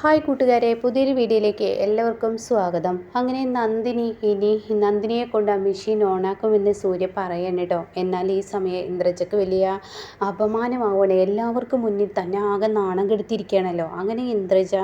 Hi കൂട്ടുകാരെ പുതിയൊരു വീഡിയോയിലേക്ക് എല്ലാവർക്കും സ്വാഗതം. അങ്ങനെ നന്ദിനി ഇനി നന്ദിനിയെ കൊണ്ട് ആ മെഷീൻ ഓണാക്കുമെന്ന് സൂര്യ പറയണം കേട്ടോ എന്നാൽ ഈ സമയം ഇന്ദ്രജക്ക് വലിയ അപമാനമാവുകയാണ്. എല്ലാവർക്കും മുന്നിൽ തന്നെ ആകെ നാണം കെടുത്തിരിക്കുകയാണല്ലോ. അങ്ങനെ ഇന്ദ്രജ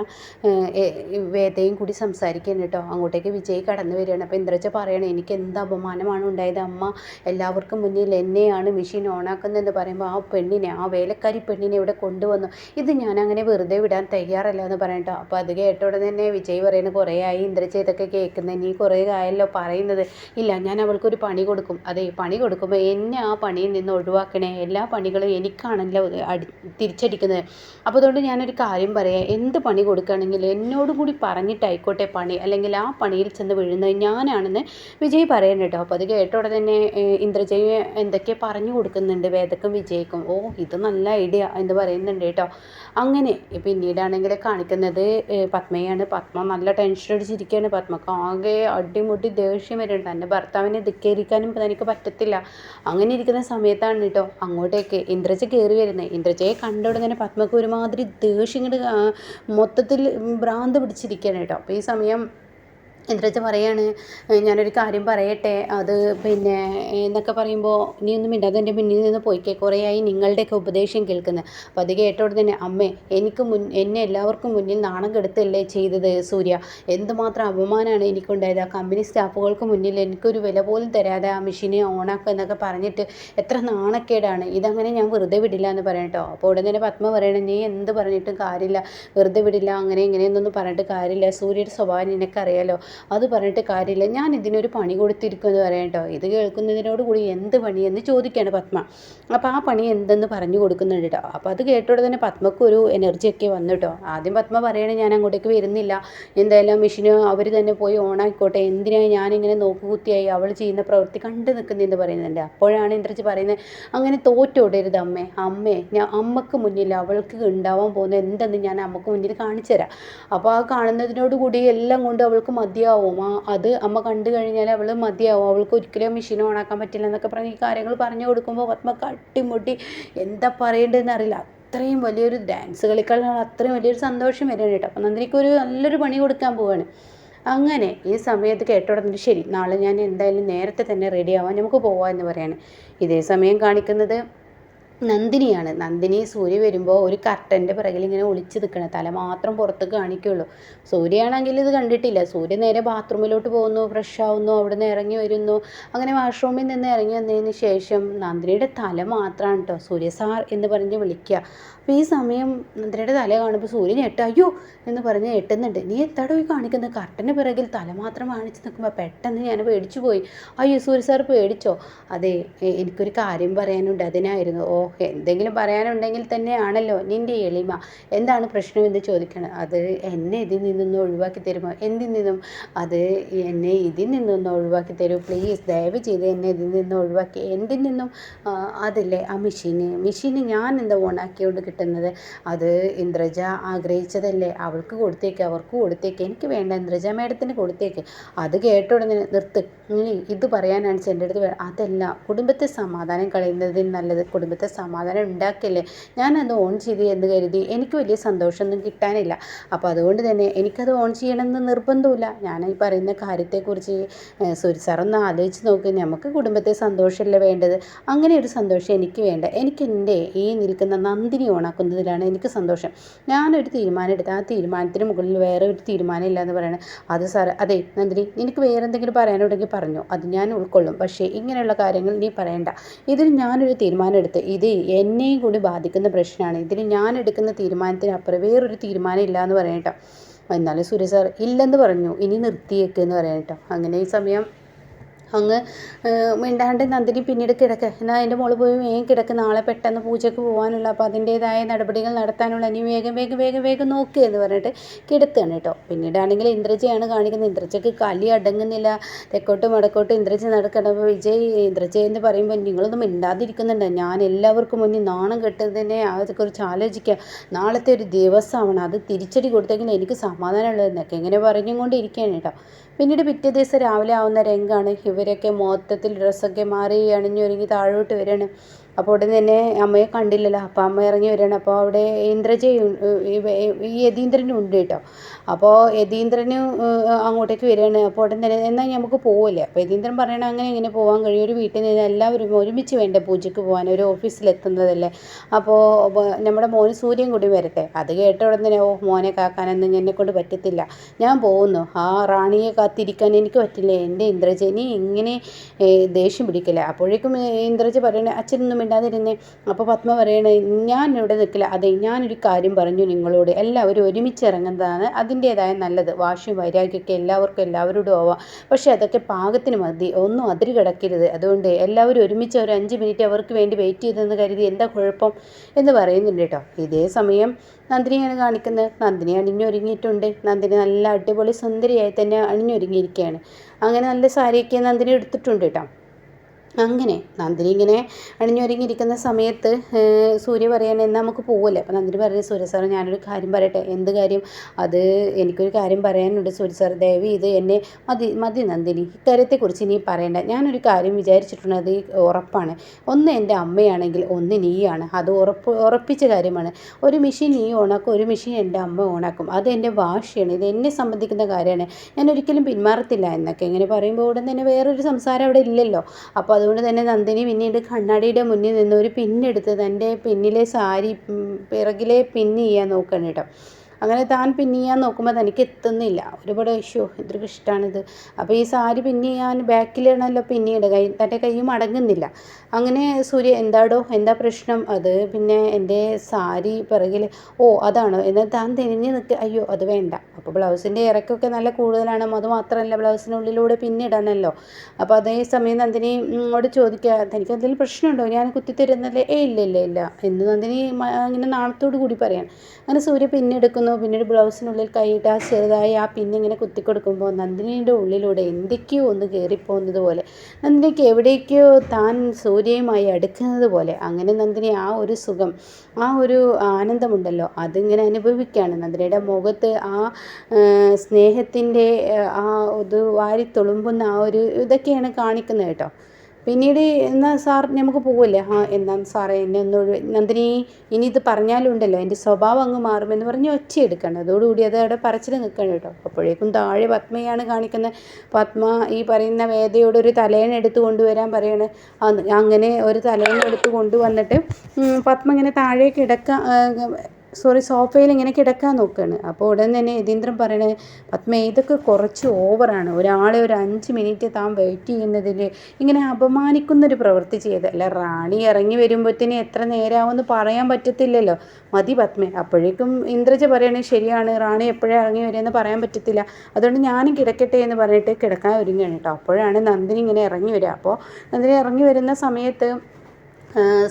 വേദയും കൂടി സംസാരിക്കണം കേട്ടോ അങ്ങോട്ടേക്ക് വിജയ് കടന്നു വരികയാണ്. അപ്പോൾ ഇന്ദ്രജ പറയണം എനിക്ക് എന്ത് അപമാനമാണ് ഉണ്ടായത്? അമ്മ എല്ലാവർക്കും മുന്നിൽ എന്നെയാണ് മെഷീൻ ഓണാക്കുന്നതെന്ന് പറയുമ്പോൾ ആ പെണ്ണിനെ ആ വേലക്കാരി പെണ്ണിനെ ഇവിടെ കൊണ്ടുവന്നു. ഇത് ഞാൻ അങ്ങനെ വെറുതെ വിടാൻ തയ്യാറല്ല എന്ന് പറയണം കേട്ടോ. അപ്പോൾ അത് കേട്ട ഉടനെ തന്നെ വിജയ് പറയുന്നത് കുറേ ആയി. ഇന്ദ്രജ ഇതൊക്കെ കേൾക്കുന്നത് നീ കുറേ ആയല്ലോ പറയുന്നത്. ഇല്ല ഞാൻ അവൾക്കൊരു പണി കൊടുക്കും. അതെ പണി കൊടുക്കുമ്പോൾ എന്നെ ആ പണിയിൽ നിന്ന് ഒഴിവാക്കണേ. എല്ലാ പണികളും എനിക്കാണല്ലോ അടി തിരിച്ചടിക്കുന്നത്. അപ്പോൾ അതുകൊണ്ട് ഞാനൊരു കാര്യം പറയാം. എന്ത് പണി കൊടുക്കുകയാണെങ്കിലും എന്നോട് കൂടി പറഞ്ഞിട്ടായിക്കോട്ടെ പണി. അല്ലെങ്കിൽ ആ പണിയിൽ ചെന്ന് വീഴുന്നത് ഞാനാണെന്ന് വിജയ് പറയുന്നുണ്ട് കേട്ടോ. അപ്പോൾ അത് കേട്ട ഉടനെ തന്നെ ഇന്ദ്രജയെ എന്തൊക്കെ പറഞ്ഞു കൊടുക്കുന്നുണ്ട് വേദക്കും വിജയ്ക്കും. ഓ ഇത് നല്ല ഐഡിയ എന്ന് പറയുന്നുണ്ട് കേട്ടോ. അങ്ങനെ പിന്നീടാണെങ്കിൽ കാണിക്കുന്നത്. പത്മയാണ്. പത്മ നല്ല ടെൻഷൻ അടിച്ചിരിക്കുകയാണ് പത്മക്ക് ആകെ അടിമുടി ദേഷ്യം വരുന്നുണ്ട് തന്റെ ഭർത്താവിനെ ധിക്കരിക്കാനും തനിക്ക് പറ്റത്തില്ല. അങ്ങനെ ഇരിക്കുന്ന സമയത്താണ് കേട്ടോ അങ്ങോട്ടേക്ക് ഇന്ദ്രജ കയറി വരുന്നത്. ഇന്ദ്രജയെ കണ്ട ഉടനെ പത്മക്ക് ഒരുമാതിരി ദേഷ്യം ഇങ്ങോട്ട് മൊത്തത്തിൽ ഭ്രാന്ത് പിടിച്ചിരിക്കുകയാണ് കേട്ടോ. അപ്പോൾ ഈ സമയം ഇന്ദ്രജ പറയാണ് ഞാനൊരു കാര്യം പറയട്ടെ. അത് പിന്നെ എന്നൊക്കെ പറയുമ്പോൾ നീ ഒന്നും മിണ്ടാതെ എന്റെ മുന്നിൽ നിന്ന് പോയിക്കേ. കുറേയായി നിങ്ങളുടെയൊക്കെ ഉപദേശം കേൾക്കുന്നത് അപ്പം അത് കേട്ടോട് തന്നെ അമ്മേ എനിക്ക് മുൻ എന്നെ എല്ലാവർക്കും മുന്നിൽ നാണം കെടുത്തല്ലേ ചെയ്തത് സൂര്യ? എന്തുമാത്രം അപമാനമാണ് എനിക്കുണ്ടായത്? ആ കമ്പനി സ്റ്റാഫുകൾക്ക് മുന്നിൽ എനിക്കൊരു വില പോലും തരാതെ ആ മെഷീനെ ഓണാക്കുക എന്നൊക്കെ പറഞ്ഞിട്ട് എത്ര നാണക്കേടാണ്. ഇതങ്ങനെ ഞാൻ വെറുതെ വിടില്ല എന്ന് പറയട്ടോ അപ്പോൾ ഉടനെ തന്നെ പത്മ പറയണം നീ എന്ത് പറഞ്ഞിട്ടും കാര്യമില്ല. വെറുതെ വിടില്ല. അങ്ങനെ ഇങ്ങനെയൊന്നും പറഞ്ഞിട്ട് കാര്യമില്ല. സൂര്യയുടെ സ്വഭാവം നിനക്കറിയാലോ. അത് പറഞ്ഞിട്ട് കാര്യമില്ല. ഞാൻ ഇതിനൊരു പണി കൊടുത്തിരിക്കുമെന്ന് പറയാം കേട്ടോ. ഇത് കേൾക്കുന്നതിനോട് കൂടി എന്ത് പണിയെന്ന് ചോദിക്കുകയാണ് പത്മ. അപ്പോൾ ആ പണി എന്തെന്ന് പറഞ്ഞു കൊടുക്കുന്നുണ്ട് കേട്ടോ. അപ്പോൾ അത് കേട്ടോടെ തന്നെ പത്മക്ക് ഒരു എനർജിയൊക്കെ വന്നു കേട്ടോ. ആദ്യം പത്മ പറയണേ ഞാൻ അങ്ങോട്ടേക്ക് വരുന്നില്ല. എന്തായാലും മെഷീന് അവർ തന്നെ പോയി ഓണായിക്കോട്ടെ എന്തിനാണ് ഞാനിങ്ങനെ നോക്കുകുത്തിയായി അവൾ ചെയ്യുന്ന പ്രവൃത്തി കണ്ടു നിൽക്കുന്നതെന്ന് പറയുന്നുണ്ട്. അപ്പോഴാണ് ഇന്ദ്രജി പറയുന്നത് അങ്ങനെ തോറ്റോടരുത് അമ്മേ. അമ്മേ ഞാൻ അമ്മയ്ക്ക് മുന്നിൽ അവൾക്ക് ഉണ്ടാവാൻ പോകുന്ന എന്തെന്ന് ഞാൻ അമ്മയ്ക്ക് മുന്നിൽ കാണിച്ചു തരാം അപ്പോൾ ആ കാണുന്നതിനോട് കൂടി എല്ലാം കൊണ്ട് അവൾക്ക് മതിയാവും. ആ അത് അമ്മ കണ്ടു കഴിഞ്ഞാൽ അവൾ മതിയാവും. അവൾക്ക് ഒരിക്കലും മെഷീൻ ഓണാക്കാൻ പറ്റില്ല എന്നൊക്കെ പറഞ്ഞ് ഈ കാര്യങ്ങൾ പറഞ്ഞു കൊടുക്കുമ്പോൾ പത്മക്ക് അട്ടിമുട്ടി എന്താ പറയേണ്ടതെന്ന് അറിയില്ല. അത്രയും വലിയൊരു ഡാൻസ് കളിക്കാനുള്ള അത്രയും വലിയൊരു സന്തോഷം വരികയാണ് കേട്ടോ. അപ്പം നന്ദിനിക്ക് ഒരു നല്ലൊരു പണി കൊടുക്കാൻ പോവാണ്. അങ്ങനെ ഈ സമയത്ത് കേട്ടോടന്നിട്ട് ശരി നാളെ ഞാൻ എന്തായാലും നേരത്തെ തന്നെ റെഡി ആവാൻ നമുക്ക് പോവാം എന്ന് പറയാണ്. ഇതേ സമയം കാണിക്കുന്നത് നന്ദിനിയാണ്. നന്ദിനി സൂര്യ വരുമ്പോൾ ഒരു കർട്ടന്റെ പിറകിൽ ഇങ്ങനെ ഒളിച്ച് നിൽക്കണം തല മാത്രം പുറത്ത് കാണിക്കുള്ളൂ. സൂര്യയാണെങ്കിൽ ഇത് കണ്ടിട്ടില്ല. സൂര്യ നേരെ ബാത്റൂമിലോട്ട് പോകുന്നു ഫ്രഷ് ആവുന്നു അവിടെ നിന്ന് ഇറങ്ങി വരുന്നു. അങ്ങനെ വാഷ്റൂമിൽ നിന്ന് ഇറങ്ങി വന്നതിന് ശേഷം നന്ദിനിയുടെ തല മാത്രമാണ് കേട്ടോ സൂര്യ സാർ എന്ന് പറഞ്ഞ് വിളിക്കുക അപ്പോൾ ഈ സമയം നന്ദിനിയുടെ തല കാണുമ്പോൾ സൂര്യൻ ഞെട്ട അയ്യോ എന്ന് പറഞ്ഞ് ഞെട്ടുന്നുണ്ട് നീ എത്താടോ പോയി കാണിക്കുന്നത് കർട്ടന്റെ പിറകിൽ തല മാത്രം കാണിച്ച് നിൽക്കുമ്പോൾ പെട്ടെന്ന് ഞാൻ പേടിച്ചു പോയി. അയ്യോ സൂര്യ സാർ പേടിച്ചോ? അതെ എനിക്കൊരു കാര്യം പറയാനുണ്ട്. അതിനായിരുന്നു. ഓ എന്തെങ്കിലും പറയാനുണ്ടെങ്കിൽ തന്നെയാണല്ലോ നിന്റെ എളിമ. എന്താണ് പ്രശ്നം എന്ന് ചോദിക്കണം. അത് എന്നെ ഇതിൽ നിന്നൊന്ന് ഒഴിവാക്കി തരുമോ? എന്തിൽ നിന്നും? അത് എന്നെ ഇതിൽ നിന്നൊന്ന് ഒഴിവാക്കി തരൂ. പ്ലീസ് ദയവ് ചെയ്ത് എന്നെ ഇതിൽ നിന്ന് ഒഴിവാക്കി. എന്തിൽ നിന്നും? അതല്ലേ ആ മെഷീന്. മെഷീന് ഞാൻ എന്താ ഓണാക്കിയോണ്ട് കിട്ടുന്നത്? അത് ഇന്ദ്രജ ആഗ്രഹിച്ചതല്ലേ. അവൾക്ക് കൊടുത്തേക്ക് അവർക്ക് കൊടുത്തേക്ക്. എനിക്ക് വേണ്ട ഇന്ദ്രജ മേഡത്തിന് കൊടുത്തേക്ക്. അത് കേട്ട ഉടനെ നിർത്ത്. ഇത് പറയാനാണ് എന്റെ അടുത്ത് അതല്ല കുടുംബത്തെ സമാധാനം കളയുന്നതിന് നല്ലത് കുടുംബത്തെ സമാധാനം ഉണ്ടാക്കില്ലേ? ഞാനത് ഓൺ ചെയ്ത് എന്ന് കരുതി എനിക്ക് വലിയ സന്തോഷമൊന്നും കിട്ടാനില്ല. അപ്പോൾ അതുകൊണ്ട് തന്നെ എനിക്കത് ഓൺ ചെയ്യണമെന്ന് നിർബന്ധമില്ല ഞാൻ ഈ പറയുന്ന കാര്യത്തെക്കുറിച്ച് സൂര്യ സാറൊന്ന് ആലോചിച്ച് നോക്കി. നമുക്ക് കുടുംബത്തെ സന്തോഷമല്ലേ വേണ്ടത്? അങ്ങനെ ഒരു സന്തോഷം എനിക്ക് വേണ്ട. എനിക്ക് എന്റെ ഈ നിൽക്കുന്ന നന്ദിനി ഓണാക്കുന്നതിലാണ് എനിക്ക് സന്തോഷം. ഞാനൊരു തീരുമാനം എടുത്ത് ആ തീരുമാനത്തിന് മുകളിൽ വേറെ ഒരു തീരുമാനം ഇല്ല എന്ന് പറയണത് അത് സാറ് അതെ നന്ദിനി നിനക്ക് വേറെ എന്തെങ്കിലും പറയാനുണ്ടെങ്കിൽ പറഞ്ഞു. അത് ഞാൻ ഉൾക്കൊള്ളും. പക്ഷേ ഇങ്ങനെയുള്ള കാര്യങ്ങൾ നീ പറയണ്ട. ഇതിൽ ഞാനൊരു തീരുമാനം എടുത്ത് ഇത് എന്നെയും കൂടി ബാധിക്കുന്ന പ്രശ്നമാണ്. ഇതിൽ ഞാൻ എടുക്കുന്ന തീരുമാനത്തിന് അപ്പുറം വേറൊരു തീരുമാനം ഇല്ല എന്ന് പറയട്ടോ എന്നാലും സുരേഷ് സാർ ഇല്ലെന്ന് പറഞ്ഞു. ഇനി നിർത്തിയേക്ക് എന്ന് പറയട്ടോ അങ്ങനെ ഈ സമയം അങ്ങ് മിണ്ടാണ്ട് നന്ദിനി പിന്നീട് കിടക്ക്. എന്നാൽ എന്റെ മോൾ പോയി വേഗം കിടക്ക്. നാളെ പെട്ടെന്ന് പൂജയ്ക്ക് പോകാനുള്ള അപ്പോൾ അതിന്റേതായ നടപടികൾ നടത്താനുള്ള ഇനി വേഗം വേഗം വേഗം വേഗം നോക്കുക എന്ന് പറഞ്ഞിട്ട് കിടത്തുകയാണ് കേട്ടോ. പിന്നീടാണെങ്കിൽ ഇന്ദ്രജയാണ് കാണിക്കുന്നത്. ഇന്ദ്രജയ്ക്ക് കലി അടങ്ങുന്നില്ല. തെക്കോട്ടും വടക്കോട്ടും ഇന്ദ്രജ നടക്കണം വിജയ് ഇന്ദ്രജ എന്ന് പറയുമ്പോൾ നിങ്ങളൊന്നും മിണ്ടാതിരിക്കുന്നുണ്ട്. ഞാൻ എല്ലാവർക്കും മുന്നിൽ നാണം കെട്ടതിനെ അതിനെക്കുറിച്ച് ആലോചിക്കുക. നാളത്തെ ഒരു ദിവസമാണ്. അത് തിരിച്ചടി കൊടുത്തെങ്കിൽ എനിക്ക് സമാധാനമുള്ളതെന്നൊക്കെ ഇങ്ങനെ പറഞ്ഞും കൊണ്ടിരിക്കുകയാണ് കേട്ടോ. പിന്നീട് പിറ്റേ ദിവസം രാവിലെ ആവുന്ന രംഗമാണ് ഇവരൊക്കെ മൊത്തത്തിൽ ഡ്രസ്സൊക്കെ മാറി അണിഞ്ഞൊരുങ്ങി താഴോട്ട് വരികയാണ്. അപ്പോൾ ഉടനെ തന്നെ അമ്മയെ കണ്ടില്ലല്ലോ. അപ്പോൾ അമ്മ ഇറങ്ങി വരികയാണ്. അപ്പോൾ അവിടെ ഇന്ദ്രജയും ഈ യതീന്ദ്രനും ഉണ്ട് കേട്ടോ. അപ്പോൾ യതീന്ദ്രന് അങ്ങോട്ടേക്ക് വരികയാണ്. അപ്പോൾ ഉടൻ തന്നെ എന്നാൽ നമുക്ക് പോവില്ലേ? അപ്പോൾ യതീന്ദ്രൻ പറയണ അങ്ങനെ ഇങ്ങനെ പോകാൻ കഴിയും. ഒരു വീട്ടിൽ നിന്ന് എല്ലാവരും ഒരുമിച്ച് വേണ്ട പൂജയ്ക്ക് പോകാൻ ഒരു ഓഫീസിലെത്തുന്നതല്ലേ അപ്പോൾ നമ്മുടെ മോന് സൂര്യൻ കൂടി വരട്ടെ. അത് കേട്ട ഉടൻ തന്നെ ഓ മോനെ കാക്കാനൊന്നും എന്നെ കൊണ്ട് പറ്റത്തില്ല. ഞാൻ പോകുന്നു. ആ റാണിയെ കാത്തിരിക്കാൻ എനിക്ക് പറ്റില്ല? എന്റെ ഇന്ദ്രജനി ഇങ്ങനെ ദേഷ്യം പിടിക്കില്ല? അപ്പോഴേക്കും ഇന്ദ്രജ പറയണേ അച്ഛനൊന്നും മിണ്ടാതിരുന്നേ. അപ്പോൾ പത്മ പറയണേ ഞാൻ ഇവിടെ നിൽക്കില്ല. അതെ ഞാനൊരു കാര്യം പറഞ്ഞു നിങ്ങളോട്. എല്ലാവരും ഒരുമിച്ച് ഇറങ്ങുന്നതാണ് അതിന്റേതായ നല്ലത്. വാശിയും വൈരാഗ്യമൊക്കെ എല്ലാവർക്കും എല്ലാവരോടും ആവാം. പക്ഷേ അതൊക്കെ പാകത്തിന് മതി. ഒന്നും അതിര് കിടക്കരുത്. അതുകൊണ്ട് എല്ലാവരും ഒരുമിച്ച് ഒരു അഞ്ച് മിനിറ്റ് അവർക്ക് വേണ്ടി വെയിറ്റ് ചെയ്തെന്ന് കരുതി എന്താ കുഴപ്പം എന്ന് പറയുന്നുണ്ട് കേട്ടോ. ഇതേ സമയം നന്ദിനിയാണ് കാണിക്കുന്നത്. നന്ദിനി അണിഞ്ഞൊരുങ്ങിയിട്ടുണ്ട്. നന്ദിനി നല്ല അടിപൊളി സുന്ദരിയായി തന്നെ അണിഞ്ഞൊരുങ്ങിയിരിക്കുകയാണ്. അങ്ങനെ നല്ല സാരിയൊക്കെ നന്ദിനി എടുത്തിട്ടുണ്ട് കേട്ടോ. അങ്ങനെ നന്ദിനി ഇങ്ങനെ അണിഞ്ഞൊരുങ്ങിയിരിക്കുന്ന സമയത്ത് സൂര്യ പറയാൻ എന്നാൽ നമുക്ക് പോവല്ലേ? അപ്പോൾ നന്ദിനി പറയുന്നത് സൂര്യ സാർ ഞാനൊരു കാര്യം പറയട്ടെ. എന്ത് കാര്യം? അത് എനിക്കൊരു കാര്യം പറയാനുണ്ട് സൂര്യ സാർ ദയവ് ഇത് എന്നെ മതി മതി നന്ദിനി. ഇക്കാര്യത്തെക്കുറിച്ച് ഇനി പറയണ്ട. ഞാനൊരു കാര്യം വിചാരിച്ചിട്ടുണ്ട് അത് ഉറപ്പാണ്. ഒന്ന് എന്റെ അമ്മയാണെങ്കിൽ ഒന്ന് നീയാണ്. അത് ഉറപ്പ് ഉറപ്പിച്ച കാര്യമാണ്. ഒരു മെഷീൻ നീ ഓണാക്കും ഒരു മെഷീൻ എന്റെ അമ്മ ഓണാക്കും. അത് എന്റെ വാശിയാണ്. ഇത് എന്നെ സംബന്ധിക്കുന്ന കാര്യമാണ്. ഞാൻ ഒരിക്കലും പിന്മാറത്തില്ല എന്നൊക്കെ ഇങ്ങനെ പറയുമ്പോൾ ഉടൻ തന്നെ വേറൊരു സംസാരം അവിടെ ഇല്ലല്ലോ. അപ്പോൾ അതുകൊണ്ട് തന്നെ നന്ദിനി പിന്നീട് കണ്ണാടിയുടെ മുന്നിൽ നിന്ന് ഒരു പിന്നെടുത്ത് തന്റെ പിന്നിലെ സാരി പിറകിലെ പിന്ന് ചെയ്യാൻ നോക്കണം കേട്ടോ. അങ്ങനെ താൻ പിന്ന് ചെയ്യാൻ നോക്കുമ്പോൾ തനിക്ക് എത്തുന്നില്ല. ഒരുപാട് ഇഷ്യൂ ഇത്രയ്ക്ക് ഇഷ്ടമാണിത് അപ്പോൾ ഈ സാരി പിന്ന് ചെയ്യാൻ ബാക്കിലാണല്ലോ പിന്നീട് കൈ തന്റെ കൈ മടങ്ങുന്നില്ല അങ്ങനെ സൂര്യ എന്താടോ? എന്താ പ്രശ്നം? അത് പിന്നെ എന്റെ സാരി പിറകിൽ ഓ അതാണോ? എന്നാൽ താൻ തിരിഞ്ഞ് നിൽക്കുക അയ്യോ അത് വേണ്ട. അപ്പോൾ ബ്ലൗസിന്റെ ഇറക്കൊക്കെ നല്ല കൂടുതലാണ്. അത് മാത്രമല്ല ബ്ലൗസിനുള്ളിലൂടെ പിന്നിടണമല്ലോ അപ്പോൾ അതേ സമയം നന്ദിനി ഇങ്ങോട്ട് ചോദിക്കുക തനിക്ക് എന്തെങ്കിലും പ്രശ്നമുണ്ടോ? ഞാൻ കുത്തിത്തരുന്നല്ലേ ഏ ഇല്ല ഇല്ല ഇല്ല. എന്ന് നന്ദിനി ഇങ്ങനെ നാളത്തോടു കൂടി പറയാൻ അങ്ങനെ സൂര്യ പിന്നെടുക്കുന്നു പിന്നീട് ബ്ലൗസിനുള്ളിൽ കൈയിട്ട് ആ ചെറുതായി ആ പിന്നിങ്ങനെ കുത്തിക്കൊടുക്കുമ്പോൾ നന്ദിനിയുടെ ഉള്ളിലൂടെ എന്തൊക്കെയോ ഒന്ന് കയറിപ്പോകുന്നത് പോലെ. നന്ദിനിക്ക് എവിടേക്കോ താൻ സൂര്യയുമായി അടുക്കുന്നത് പോലെ അങ്ങനെ നന്ദിനി ആ ഒരു സുഖം ആ ഒരു ആനന്ദമുണ്ടല്ലോ. അതിങ്ങനെ അനുഭവിക്കുകയാണ്. നന്ദിനിയുടെ മുഖത്ത് ആ സ്നേഹത്തിന്റെ ആ ഇത് വാരി തുളുമ്പുന്ന ആ ഒരു ഇതൊക്കെയാണ് കാണിക്കുന്നത് കേട്ടോ. പിന്നീട് എന്നാൽ സാർ നമുക്ക് പോവില്ലേ? ആ എന്നാൽ സാറേ എന്നെ ഒന്ന് നന്ദിനി ഇനി ഇത് പറഞ്ഞാലുണ്ടല്ലോ എന്റെ സ്വഭാവം അങ്ങ് മാറുമെന്ന് പറഞ്ഞ് ഒച്ചയെടുക്കണം അതോടുകൂടി അത് അവിടെ പറച്ചിൽ നിൽക്കണം കേട്ടോ. അപ്പോഴേക്കും താഴെ പത്മയാണ് കാണിക്കുന്നത്. പത്മ ഈ പറയുന്ന വേദയോട് ഒരു തലേണ എടുത്ത് കൊണ്ടുവരാൻ പറയണ. അങ്ങനെ ഒരു തലേണ എടുത്ത് കൊണ്ടുവന്നിട്ട് പത്മ ഇങ്ങനെ താഴേക്ക് കിടക്കാൻ സോറി സോഫയിൽ ഇങ്ങനെ കിടക്കാൻ നോക്കുകയാണ് അപ്പോൾ ഉടൻ തന്നെ യതീന്ദ്രൻ പറയണേ പത്മ ഇതൊക്കെ കുറച്ച് ഓവറാണ്. ഒരാളെ ഒരു അഞ്ച് മിനിറ്റ് താൻ വെയിറ്റ് ചെയ്യുന്നതിൽ ഇങ്ങനെ അപമാനിക്കുന്നൊരു പ്രവൃത്തി ചെയ്ത്. അല്ല റാണി ഇറങ്ങി വരുമ്പോഴത്തേന് എത്ര നേരമാവുമെന്ന് പറയാൻ പറ്റത്തില്ലല്ലോ. മതി പത്മ. അപ്പോഴേക്കും ഇന്ദ്രജ പറയണേ ശരിയാണ് റാണി എപ്പോഴേ ഇറങ്ങി വരുമെന്ന് പറയാൻ പറ്റത്തില്ല. അതുകൊണ്ട് ഞാനും കിടക്കട്ടെ എന്ന് പറഞ്ഞിട്ട് കിടക്കാൻ ഒരുങ്ങുകയാണ് കേട്ടോ. അപ്പോഴാണ് നന്ദിനി ഇങ്ങനെ ഇറങ്ങി വരിക. അപ്പോൾ നന്ദിനി ഇറങ്ങി വരുന്ന സമയത്ത്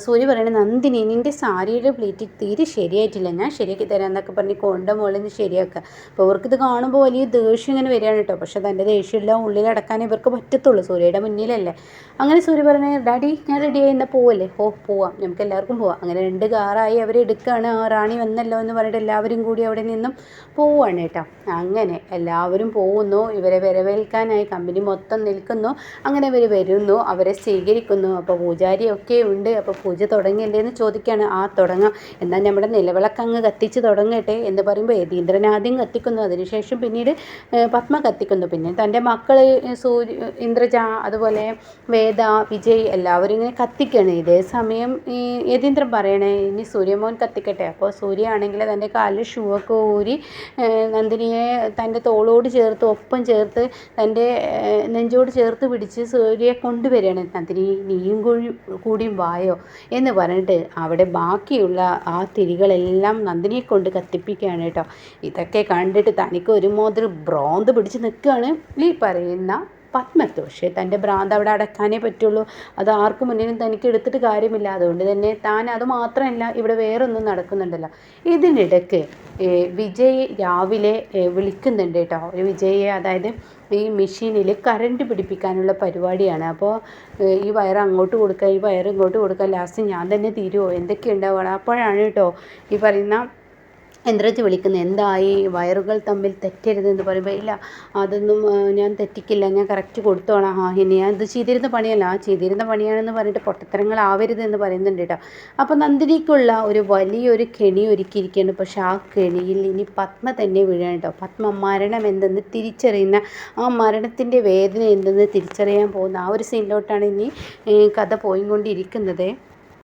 സൂര്യ പറയണ നന്ദിനി നിന്റെ സാരിയുടെ പ്ലേറ്റ് തീരെ ശരിയായിട്ടില്ല. ഞാൻ ശരിയാക്കി തരാം എന്നൊക്കെ പറഞ്ഞ് കൊണ്ട മുകളിൽ നിന്ന് ശരിയാക്കുക അപ്പോൾ ഇത് കാണുമ്പോൾ വലിയ ദേഷ്യം ഇങ്ങനെ വരികയാണ് കേട്ടോ. പക്ഷെ തന്റെ ദേഷ്യമെല്ലാം ഉള്ളിലടക്കാൻ ഇവർക്ക് പറ്റത്തുള്ളൂ. സൂര്യയുടെ മുന്നിലല്ലേ. അങ്ങനെ സൂര്യ പറഞ്ഞ ഡാഡി ഞാൻ റെഡി ആയി. എന്നാൽ പോവല്ലേ? ഓ പോവാം. നമുക്ക് എല്ലാവർക്കും പോവാം. അങ്ങനെ രണ്ട് കാറായി അവർ എടുക്കുകയാണ് റാണി വന്നല്ലോ എന്ന് പറഞ്ഞിട്ട് എല്ലാവരും കൂടി അവിടെ നിന്നും പോവുകയാണ് കേട്ടോ. അങ്ങനെ എല്ലാവരും പോകുന്നു. ഇവരെ വരവേൽക്കാനായി കമ്പനി മൊത്തം നിൽക്കുന്നു. അങ്ങനെ ഇവർ വരുന്നു. അവരെ സ്വീകരിക്കുന്നു. അപ്പോൾ പൂജാരിയൊക്കെ ഉണ്ട്. അപ്പോൾ പൂജ തുടങ്ങിയല്ലേ എന്ന് ചോദിക്കുകയാണ് ആ തുടങ്ങാം. എന്നാൽ നമ്മുടെ നിലവിളക്ക് അങ്ങ് കത്തിച്ച് തുടങ്ങട്ടെ എന്ന് പറയുമ്പോൾ യതീന്ദ്രൻ ആദ്യം കത്തിക്കുന്നു. അതിനുശേഷം പിന്നീട് പത്മ കത്തിക്കുന്നു. പിന്നെ തന്റെ മക്കൾ സൂര്യ ഇന്ദ്രജ അതുപോലെ വേദ വിജയ് എല്ലാവരും ഇങ്ങനെ കത്തിക്കുകയാണ്. ഇതേ സമയം ഈ യതീന്ദ്രൻ പറയണേ ഇനി സൂര്യമോൻ കത്തിക്കട്ടെ. അപ്പോൾ സൂര്യ ആണെങ്കിൽ തന്റെ കാലിൽ ഷൂ ഊരി നന്ദിനിയെ തന്റെ തോളോട് ചേർത്ത് ഒപ്പം ചേർത്ത് തന്റെ നെഞ്ചോട് ചേർത്ത് പിടിച്ച് സൂര്യയെ കൊണ്ടുവരികയാണ്. നന്ദിനി നീയും കൂടി കൂടിയും വായ ആയോ എന്ന് പറഞ്ഞിട്ട് അവിടെ ബാക്കിയുള്ള ആ തിരികളെല്ലാം നന്ദിനിയെ കൊണ്ട് കത്തിപ്പിക്കുകയാണ് കേട്ടോ. ഇതൊക്കെ കണ്ടിട്ട് തനിക്ക് ഒരുമാതിരി ഭ്രാന്ത് പിടിച്ച് നിൽക്കുകയാണ് ഈ പറയുന്ന പത്മത്ത് തന്റെ ഭ്രാന്ത് അവിടെ അടക്കാനേ പറ്റുള്ളൂ. അത് ആർക്കും മുന്നിലും തനിക്ക് എടുത്തിട്ട് കാര്യമില്ല. അതുകൊണ്ട് തന്നെ താൻ അത് മാത്രമല്ല ഇവിടെ വേറൊന്നും നടക്കുന്നുണ്ടല്ലോ. ഇതിനിടയ്ക്ക് വിജയ് രാവിലെ വിളിക്കുന്നുണ്ട് കേട്ടോ. ഒരു വിജയെ അതായത് ഈ മെഷീനിൽ കറണ്ട് പിടിപ്പിക്കാനുള്ള പരിപാടിയാണ്. അപ്പോൾ ഈ വയർ അങ്ങോട്ട് കൊടുക്കുക ഈ വയർ ഇങ്ങോട്ട് കൊടുക്കുക ലാസ്റ്റ് ഞാൻ തന്നെ തീരുമോ എന്തൊക്കെ അപ്പോഴാണ് കേട്ടോ ഈ പറയുന്ന ഇന്ദ്രജ് വിളിക്കുന്നത് എന്തായി വയറുകൾ തമ്മിൽ തെറ്റരുതെന്ന് പറയുമ്പോൾ ഇല്ല അതൊന്നും ഞാൻ തെറ്റിക്കില്ല ഞാൻ കറക്റ്റ് കൊടുത്തോളാം. ആ ഇനി ഞാൻ ഇത് ചെയ്തിരുന്ന പണിയല്ല. ആ ചെയ്തിരുന്ന പണിയാണെന്ന് പറഞ്ഞിട്ട് പൊട്ടത്തരങ്ങളാവരുത് എന്ന് പറയുന്നുണ്ട് കേട്ടോ. അപ്പോൾ നന്ദിനിക്കുള്ള ഒരു വലിയൊരു കെണി ഒരുക്കിയിരിക്കുകയാണ്. പക്ഷെ ആ കെണിയിൽ ഇനി പത്മ തന്നെ വീഴാണ് കേട്ടോ. പത്മ മരണം എന്തെന്ന് തിരിച്ചറിയുന്ന ആ മരണത്തിന്റെ വേദന എന്തെന്ന് തിരിച്ചറിയാൻ പോകുന്ന ആ ഒരു സീനിലോട്ടാണ് ഇനി കഥ പോയിക്കൊണ്ടിരിക്കുന്നത്.